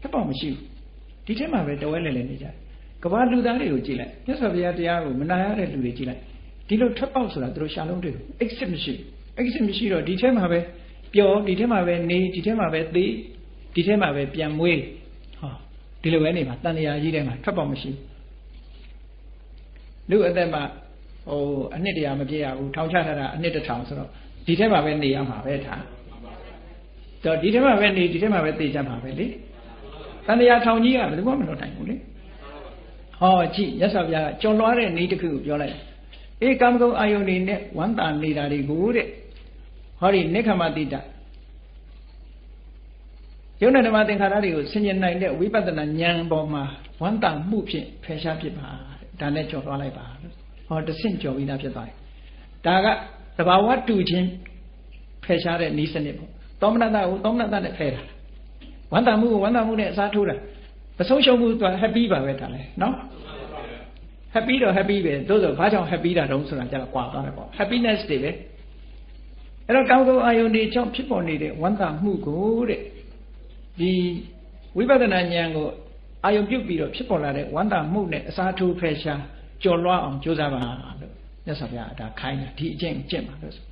ထပ်ပေါက်မရှိဘူးဒီထဲမှာပဲတဝဲလဲလဲနေကြတယ်ကဘာလူသားတွေကိုကြည့်လိုက်မြတ်စွာဘုရားတရားကိုမနာရတဲ့လူတွေကြည့်လိုက်ဒီလိုထပ်ပေါက်ဆိုတာသူတို့ရှာလုံးတွေ့ဘူး exit မရှိဘူး exit မရှိတော့ဒီထဲမှာပဲပျော်ဒီထဲမှာပဲနေဒီထဲမှာပဲသေဒီထဲမှာပဲပြန်မွေးဟောဒီလိုပဲနေမှာတန်တရာကြီးထဲမှာထွက်ပေါက်မရှိဘူးလူအသက်မှာဟိုအနှစ်တရာမပြည့်ရဘူးထောင်ချထားတာအနှစ်တစ်ထောင်ဆိုတော့ဒီထဲမှာပဲနေရမှာပဲထားတော့ဒီထဲမှာပဲနေဒီထဲမှာပဲသေချမှာပဲလေ တန်တရာထောင်ကြီးကဘယ်သူမှမလုပ်နိုင်ဘူးလေဟောကြည့်ရသော်ဗျာကြော်လွားတဲ့နေတစ်ခုကိုပြောလိုက်အေးကာမဂုဏ်အာယုန်နေနဲ့ဝမ်းတာနေတာတွေကိုတဲ့ဟောဒီနိခမတိတယုံနဲ့ဓမ္မသင်္ခါရတွေကိုဆင်ញင်နိုင်တဲ့ဝိပဿနာဉာဏ်ပေါ်မှာဝမ်းတာမှုဖြင့်ဖယ်ရှားဖြစ်ပါတဲ့ဒါနဲ့ကြော်သွားလိုက်ပါလို့ဟောတဆင့်ကြော်ပြီးသားဖြစ်သွားတယ်ဒါကသဘာဝတူချင်းဖယ်ရှားတဲ့ဤစနစ်ပေါ့သောမနတကိုသောမနတနဲ့ဖယ်တာ ဝမ်းတာမှုကိုဝမ်းတာမှုနဲ့အစားထိုးတာမဆုံးရှုံးဘူးသူက happy ပါပဲဒါလဲနော် happy တော့ happy ပဲသို့ဆိုဘာကြောင့် happy တာတုံးဆိုတာကြတော့ကွာသွားတယ်ပေါ့ happiness တွေပဲအဲ့တော့ကောင်းကောင်းအာယုန်တွေကြောင့်ဖြစ်ပေါ်နေတဲ့ဝမ်းသာမှုကိုတဲ့ဒီဝိပဿနာဉာဏ်ကိုအာယုန်ပြုတ်ပြီးတော့ဖြစ်ပေါ်လာတဲ့ဝမ်းသာမှုနဲ့အစားထိုးဖယ်ရှားကြော်လွှားအောင်ကြိုးစားပါလို့မြတ်စွာဘုရားဒါခိုင်းတာဒီအကျင့်ကျင့်ပါလို့ဆို